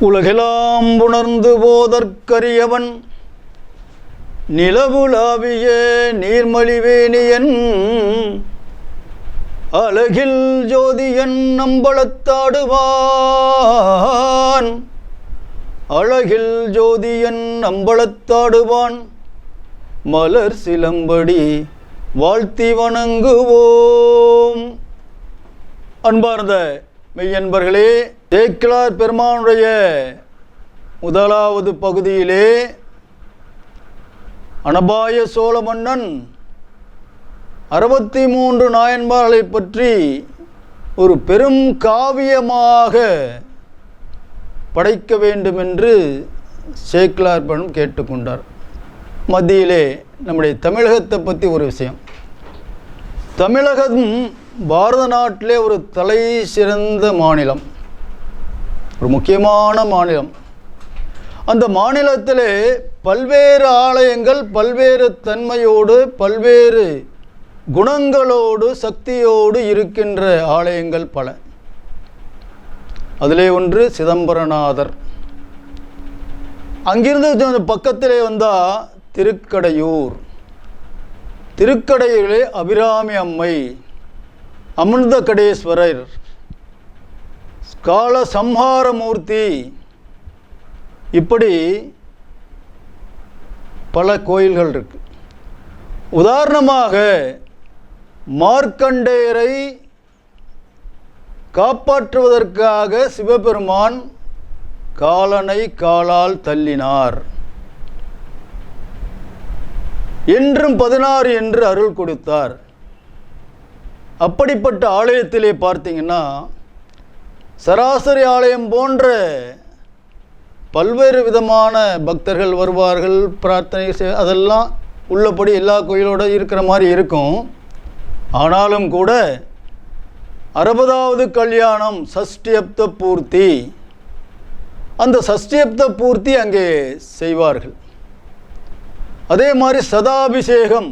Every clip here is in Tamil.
உலகெலாம் உணர்ந்து போதற்கரியவன். நிலவுலாவிய நீர்மலிவேணியன் அழகில் ஜோதியன் நம்பளத்தாடுவான் அழகில் ஜோதியன் நம்பளத்தாடுவான் மலர் சிலம்படி வாழ்த்தி வணங்குவோம். அன்பார்ந்த மெய்யன்பர்களே தேக்கிலார் பெருமானுடைய முதலாவது பகுதியிலே அனபாய சோழ மன்னன் அறுபத்தி மூன்று நாயன்மார்களை பற்றி ஒரு பெரும் காவியமாக படைக்க வேண்டும் என்று சேக்கிலார் பெரும் கேட்டுக்கொண்டார். மத்தியிலே நம்முடைய தமிழகத்தை பற்றி ஒரு விஷயம். தமிழகம் பாரத நாட்டிலே ஒரு தலை சிறந்த மாநிலம். ஒரு முக்கியமான மாநிலம். அந்த மாநிலத்திலே பல்வேறு ஆலயங்கள் பல்வேறு தன்மையோடு பல்வேறு குணங்களோடு சக்தியோடு இருக்கின்ற ஆலயங்கள் பல. அதிலே ஒன்று சிதம்பரநாதர். அங்கிருந்து பக்கத்திலே வந்தால் திருக்கடையூர். திருக்கடையூரிலே அபிராமி அம்மை அமிர்த கடேஸ்வரர் கால சம்ஹாரமூர்த்தி இப்படி பல கோயில்கள் இருக்கு உதாரணமாக மார்க்கண்டேயரை காப்பாற்றுவதற்காக சிவபெருமான் காலனை காலால் தள்ளினார். என்றும் பதினாறு என்று அருள் கொடுத்தார். அப்படிப்பட்ட ஆலயத்திலே பார்த்தீங்கன்னா சராசரி ஆலயம் போன்ற பல்வேறு விதமான பக்தர்கள் வருவார்கள் பிரார்த்தனை செய் அதெல்லாம் உள்ளபடி எல்லா கோயிலோட இருக்கிற மாதிரி இருக்கும். ஆனாலும் கூட அறுபதாவது கல்யாணம் சஷ்டியப்த பூர்த்தி. அந்த சஷ்டியப்த பூர்த்தி அங்கே செய்வார்கள். அதே மாதிரி சதாபிஷேகம்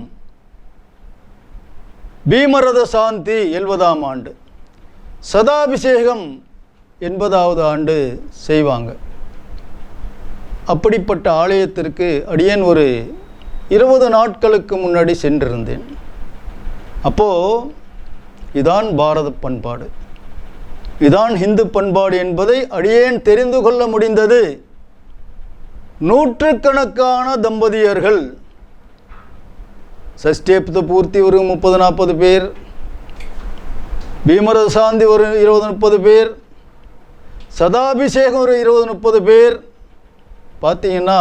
பீமரத சாந்தி எழுபதாம் ஆண்டு. சதாபிஷேகம் எண்பதாவது ஆண்டு செய்வாங்க. அப்படிப்பட்ட ஆலயத்திற்கு அடியேன் ஒரு இருபது நாட்களுக்கு முன்னாடி சென்றிருந்தேன். அப்போது இதான் பாரத பண்பாடு. இதான் இந்து பண்பாடு என்பதை அடியேன் தெரிந்து கொள்ள முடிந்தது. நூற்றுக்கணக்கான தம்பதியர்கள் சஷ்டியப்த பூர்த்தி ஒரு முப்பது நாற்பது பேர் பீமரசாந்தி ஒரு இருபது முப்பது பேர் சதாபிஷேகம் ஒரு இருபது முப்பது பேர். பார்த்தீங்கன்னா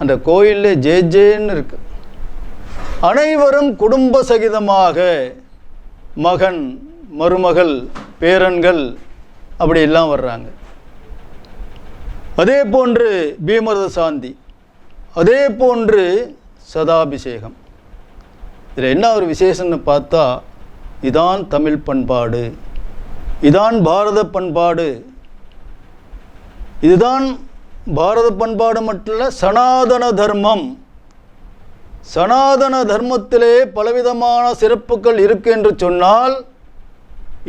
அந்த கோயிலில் ஜே ஜேன்னு இருக்கு. அனைவரும் குடும்ப சகிதமாக மகன் மருமகள் பேரன்கள் அப்படி எல்லாம் வர்றாங்க. அதே போன்று பீமரத சாந்தி அதே போன்று சதாபிஷேகம். இதில் என்ன ஒரு விசேஷம்னு பார்த்தா இதான் தமிழ் பண்பாடு இதான் பாரத பண்பாடு இதுதான் பாரத பண்பாடு மட்டும் இல்லை சனாதன தர்மம். சனாதன தர்மத்திலே பலவிதமான சிறப்புகள் இருக்கு என்று சொன்னால்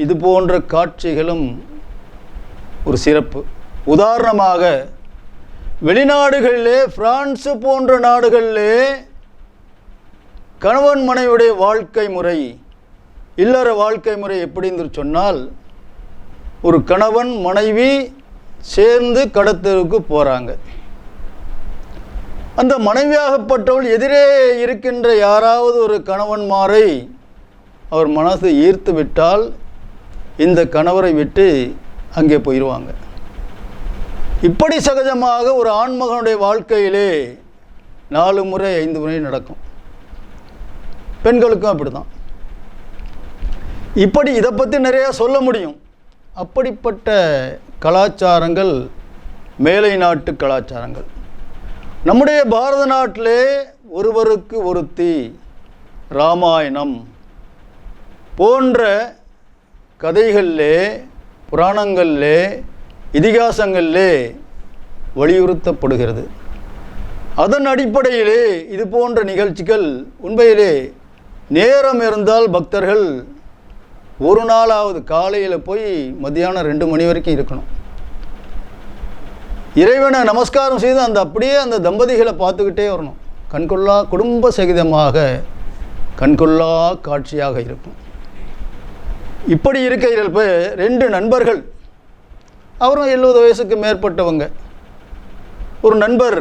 இது போன்ற காட்சிகளும் ஒரு சிறப்பு. உதாரணமாக வெளிநாடுகளிலே பிரான்ஸ் போன்ற நாடுகளிலே கணவன் மனைவியுடைய வாழ்க்கை முறை இல்லற வாழ்க்கை முறை எப்படி என்று சொன்னால் ஒரு கணவன் மனைவி சேர்ந்து கடத்தலுக்கு போகிறாங்க அந்த மனைவியாகப்பட்டவள் எதிரே இருக்கின்ற யாராவது ஒரு கணவன்மாரை அவர் மனசு ஈர்த்து விட்டால் இந்த கணவரை விட்டு அங்கே போயிடுவாங்க இப்படி சகஜமாக ஒரு ஆண்மகனுடைய வாழ்க்கையிலே நாலு முறை ஐந்து முறை நடக்கும். பெண்களுக்கும் அப்படி தான் இப்படி இதை பற்றி நிறையா சொல்ல முடியும். அப்படிப்பட்ட கலாச்சாரங்கள் மேலை நாட்டு கலாச்சாரங்கள். நம்முடைய பாரத நாட்டிலே ஒருவருக்கு ஒருத்தி ராமாயணம் போன்ற கதைகளிலே புராணங்களிலே இதிகாசங்களிலே வலியுறுத்தப்படுகிறது. அதன் அடிப்படையிலே இது போன்ற நிகழ்ச்சிகள் உண்மையிலே நேரம் இருந்தால் பக்தர்கள் ஒரு நாளாவது காலையில் போய் மத்தியானம் ரெண்டு மணி வரைக்கும் இருக்கணும். இறைவனை நமஸ்காரம் செய்து அந்த அப்படியே அந்த தம்பதிகளை பார்த்துக்கிட்டே வரணும். கண்கொள்ளா குடும்ப சகிதமாக கண்கொள்ளா காட்சியாக இருக்கும். இப்படி இருக்கையில் இப்போ ரெண்டு நண்பர்கள் அவரும் எழுபது வயசுக்கு மேற்பட்டவங்க. ஒரு நண்பர்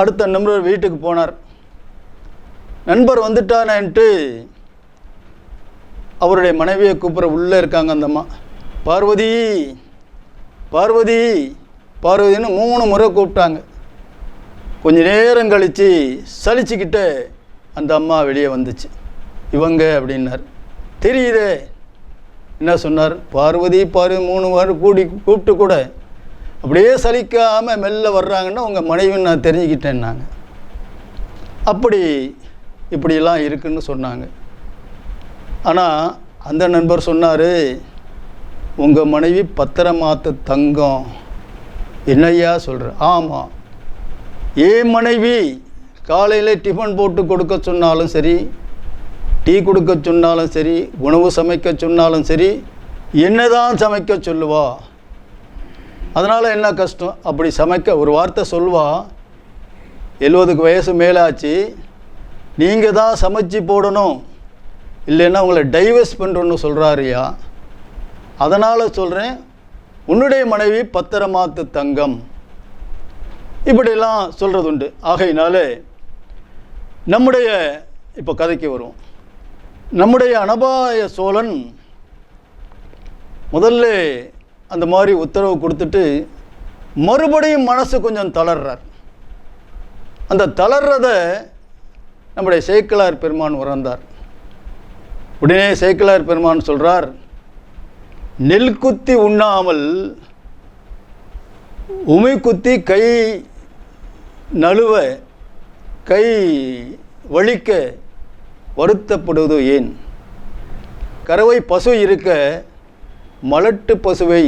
அடுத்த நண்பர் வீட்டுக்கு போனார். நண்பர் வந்துட்டானேன்ட்டு அவருடைய மனைவியை கூப்பிட உள்ளே இருக்காங்க அந்த அம்மா. பார்வதி பார்வதி பார்வதின்னு மூணு முறை கூப்பிட்டாங்க. கொஞ்ச நேரம் கழித்து சலிச்சுக்கிட்டு அந்த அம்மா வெளியே வந்துச்சு. இவங்க அப்படின்னார். தெரியுதே. என்ன சொன்னார்? பார்வதி பார்வதி மூணு வாரம் கூடி கூப்பிட்டு கூட அப்படியே சலிக்காமல் மெல்ல வர்றாங்கன்னா உங்கள் மனைவின்னு நான் தெரிஞ்சுக்கிட்டேன்னாங்க. அப்படி இப்படியெல்லாம் இருக்குன்னு சொன்னாங்க. ஆனால் அந்த நண்பர் சொன்னார் உங்கள் மனைவி பத்திரமாத்து தங்கம். என்னையா சொல்கிற ஆமாம் ஏன் மனைவி? காலையில் டிஃபன் போட்டு கொடுக்க சொன்னாலும் சரி டீ கொடுக்க சொன்னாலும் சரி உணவு சமைக்க சொன்னாலும் சரி என்னதான் சமைக்க சொல்லுவா? அதனால் என்ன கஷ்டம்? அப்படி சமைக்க ஒரு வார்த்தை சொல்வா எழுபதுக்கு வயசு மேலாச்சு. நீங்கள் தான் சமைச்சு போடணும். இல்லைன்னா உங்களை டைவர்ஸ் பண்ணுறோன்னு சொல்கிறாருயா அதனால் சொல்கிறேன் உன்னுடைய மனைவி பத்திரமாத்து தங்கம். இப்படியெல்லாம் சொல்கிறது உண்டு ஆகையினாலே நம்முடைய இப்போ கதைக்கு வரும் நம்முடைய அனபாய சோழன் முதல்ல அந்த மாதிரி உத்தரவு கொடுத்துட்டு மறுபடியும் மனசு கொஞ்சம் தளர்றார். அந்த தளர்றதை நம்முடைய சேக்கலார் பெருமான் உறந்தார் உடனே சேக்கிலார் பெருமான் சொல்கிறார் நெல் குத்தி உண்ணாமல் உமை குத்தி கை நழுவ கை வலிக்க வருத்தப்படுவது ஏன்? கறவை பசு இருக்க மலட்டு பசுவை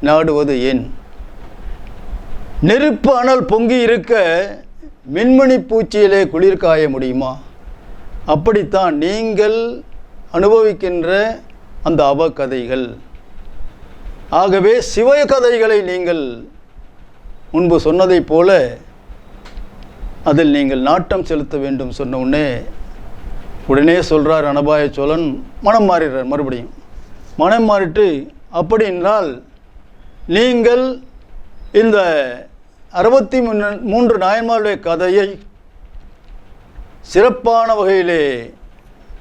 நாடுவது ஏன்? நெருப்பு அனல் பொங்கி இருக்க மின்மணி பூச்சியிலே குளிர் காய முடியுமா? அப்படித்தான் நீங்கள் அனுபவிக்கின்ற அந்த அவக்கதைகள் ஆகவே சிவ கதைகளை நீங்கள் முன்பு சொன்னதைப் போல அதில் நீங்கள் நாட்டம் செலுத்த வேண்டும் சொன்ன உடனே உடனே சொல்கிறார் அனபாய சோழன் மனம் மாறிடுறார் மறுபடியும். மனம் மாறிட்டு அப்படி என்றால் நீங்கள் இந்த அறுபத்தி மூணு மூன்று நாயன்மாருடைய கதையை சிறப்பான வகையிலே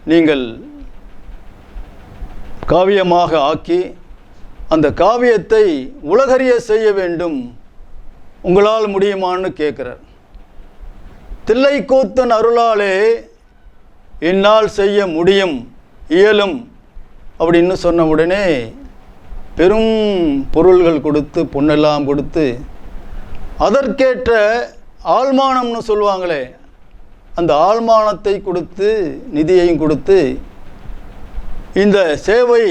நீங்கள் காவியமாக ஆக்கி அந்த காவியத்தை உலகறிய செய்ய வேண்டும் உங்களால் முடியுமான்னு கேட்குறார். தில்லைக்கூத்தன் அருளாலே என்னால் செய்ய முடியும் இயலும் அப்படின்னு சொன்ன உடனே பெரும் பொருள்கள் கொடுத்து பொண்ணெல்லாம் கொடுத்து அதற்கேற்ற ஆழ்மானம்னு சொல்லுவாங்களே அந்த ஆழ்மானத்தை கொடுத்து நிதியையும் கொடுத்து இந்த சேவை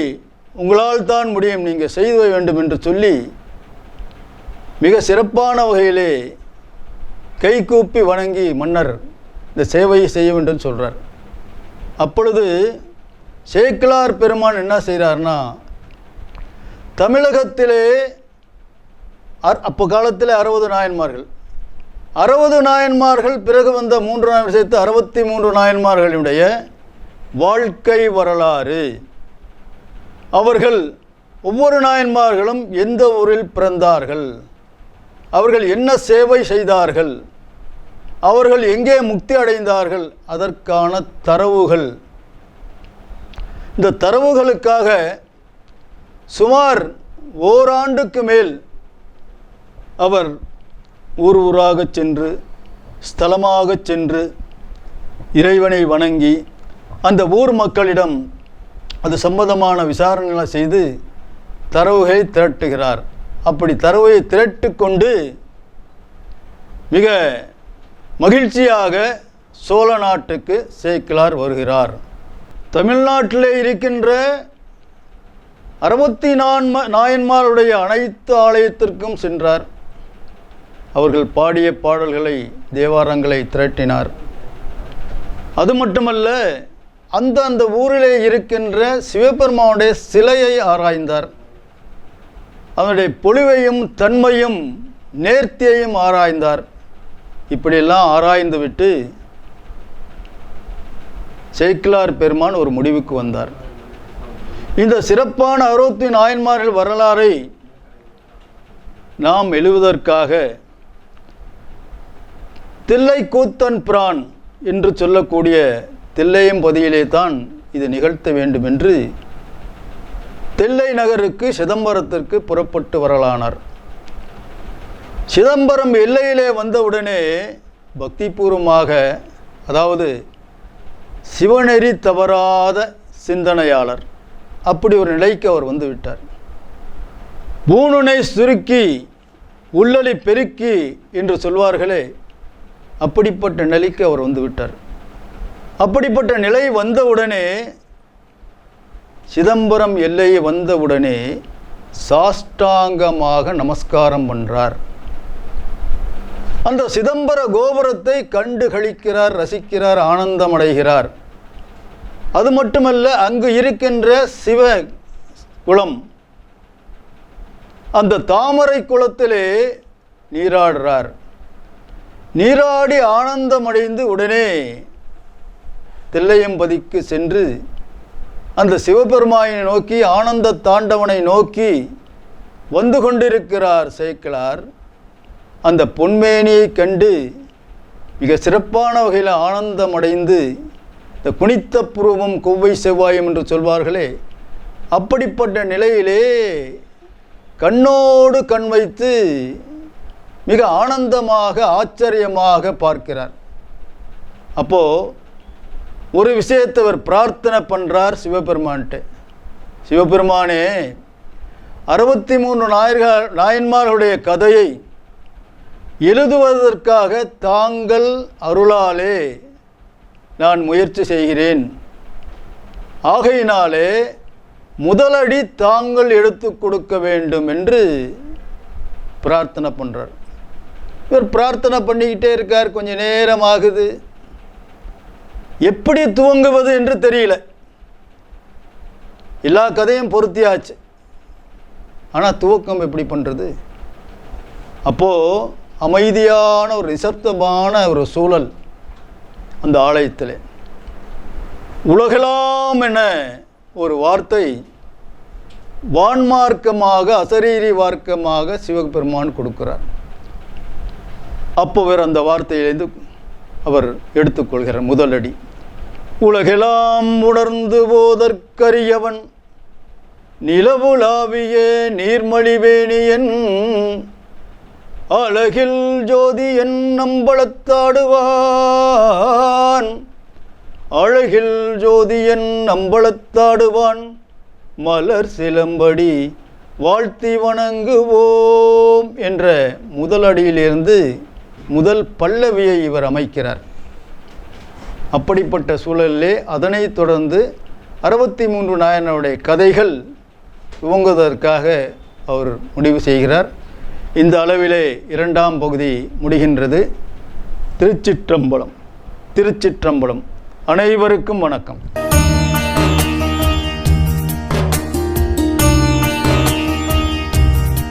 உங்களால் தான் முடியும் நீங்கள் செய்து வேண்டும் என்று சொல்லி மிக சிறப்பான வகையிலே கைகூப்பி வணங்கி மன்னர் இந்த சேவையை செய்ய வேண்டும் சொல்கிறார் அப்பொழுது சேக்கிலார் பெருமான் என்ன செய்கிறார்னா தமிழகத்திலே அர் அப்போ காலத்தில் அறுபது நாயன்மார்கள். அறுபது நாயன்மார்கள் பிறகு வந்த மூன்று நாயன் சேர்த்து அறுபத்தி மூன்று நாயன்மார்களுடைய வாழ்க்கை வரலாறு. அவர்கள் ஒவ்வொரு நாயன்மார்களும் எந்த ஊரில் பிறந்தார்கள்? அவர்கள் என்ன சேவை செய்தார்கள்? அவர்கள் எங்கே முக்தி அடைந்தார்கள்? அதற்கான தரவுகள். இந்த தரவுகளுக்காக சுமார் ஓராண்டுக்கு மேல் அவர் ஊர் ஊராகச் சென்று ஸ்தலமாகச் சென்று இறைவனை வணங்கி அந்த ஊர் மக்களிடம் அது சம்பந்தமான விசாரணைகளை செய்து தரவுகளை திரட்டுகிறார். அப்படி தரவை திரட்டு கொண்டு மிக மகிழ்ச்சியாக சோழ நாட்டுக்கு சேக்கிலார் வருகிறார். தமிழ்நாட்டில் இருக்கின்ற அறுபத்தி நான்ம நாயன்மாருடைய அனைத்து ஆலயத்திற்கும் சென்றார். அவர்கள் பாடிய பாடல்களை தேவாரங்களை திரட்டினார். அது மட்டுமல்ல அந்த அந்த ஊரிலே இருக்கின்ற சிவபெருமானுடைய சிலையை ஆராய்ந்தார். அவனுடைய பொலிவையும் தன்மையும் நேர்த்தியையும் ஆராய்ந்தார். இப்படியெல்லாம் ஆராய்ந்துவிட்டு சேக்கிலார் பெருமான் ஒரு முடிவுக்கு வந்தார். இந்த சிறப்பான அறுபத்தி நாயன்மார்கள் வரலாறை நாம் எழுவதற்காக தில்லை கூத்தன் பிரான் என்று சொல்லக்கூடிய தில்லையம்பதியிலே தான் இது நிகழ்த்த வேண்டும் என்று தில்லை நகருக்கு சிதம்பரத்திற்கு புறப்பட்டு வரலானார். சிதம்பரம் எல்லையிலே வந்தவுடனே பக்திபூர்வமாக அதாவது சிவநெறி தவறாத சிந்தனையாளர் அப்படி ஒரு நிலைக்கு அவர் வந்து விட்டார். பூணுனை சுருக்கி உள்ளலி பெருக்கி என்று சொல்வார்களே அப்படிப்பட்ட நிலைக்கு அவர் வந்து விட்டார். அப்படிப்பட்ட நிலை வந்தவுடனே சிதம்பரம் எல்லையை வந்தவுடனே சாஷ்டாங்கமாக நமஸ்காரம் பண்ணுறார் அந்த சிதம்பர கோபுரத்தை கண்டு களிக்கிறார் ரசிக்கிறார் ஆனந்தமடைகிறார். அது மட்டுமல்ல அங்கு இருக்கின்ற சிவ குளம் அந்த தாமரை குளத்திலே நீராடுறார். நீராடி ஆனந்தமடைந்து உடனே தில்லையம்பதிக்கு சென்று அந்த சிவபெருமானை நோக்கி ஆனந்த தாண்டவனை நோக்கி வந்து கொண்டிருக்கிறார் சேக்கிழார். அந்த பொன்மேனியை கண்டு மிக சிறப்பான வகையில் ஆனந்தமடைந்து இந்த குனித்த புருவம் கொவ்வை செவ்வாயம் என்று சொல்வார்களே அப்படிப்பட்ட நிலையிலே கண்ணோடு கண் வைத்து மிக ஆனந்தமாக ஆச்சரியமாக பார்க்கிறார். அப்போ ஒரு விஷயத்தை அவர் பிரார்த்தனை பண்ணுறார் சிவபெருமான்ட்டு சிவபெருமானே அறுபத்தி மூன்று நாயர்கள் நாயன்மார்களுடைய கதையை எழுதுவதற்காக தாங்கள் அருளாலே நான் முயற்சி செய்கிறேன். ஆகையினாலே முதலடி தாங்கள் எடுத்து கொடுக்க வேண்டும் என்று பிரார்த்தனை பண்ணுறார் இவர் பிரார்த்தனை பண்ணிக்கிட்டே இருக்கார். கொஞ்சம் நேரம் ஆகுது. எப்படி துவங்குவது என்று தெரியல. எல்லா கதையும் பொருத்தியாச்சு. ஆனால் துவக்கம் எப்படி பண்ணுறது அப்போது அமைதியான ஒரு நிசப்தமான ஒரு சூழல் அந்த ஆலயத்தில். உலகெல்லாம் என ஒரு வார்த்தை வான்மார்க்கமாக அசரீரி வார்க்கமாக சிவபெருமான் கொடுக்கிறார். அப்போ வேறு அந்த வார்த்தையிலேருந்து அவர் எடுத்துக்கொள்கிறார் முதலடி. உலகெல்லாம் உணர்ந்து போதற்கரியவன் நிலவுலாவிய நீர்மழிவேணியன் அழகில் ஜோதி என் நம்பளத்தாடுவான் அழகில் ஜோதி என் நம்பளத்தாடுவான் மலர் சிலம்படி வாழ்த்தி வணங்குவோம் என்ற முதலடியிலிருந்து முதல் பல்லவியை இவர் அமைக்கிறார். அப்படிப்பட்ட சூழலிலே அதனைத் தொடர்ந்து அறுபத்தி மூன்று நாயனருடைய கதைகள் துவங்குவதற்காக அவர் முடிவு செய்கிறார். இந்த அளவிலே இரண்டாம் பகுதி முடிகின்றது. திருச்சிற்றம்பலம் திருச்சிற்றம்பலம். அனைவருக்கும் வணக்கம்.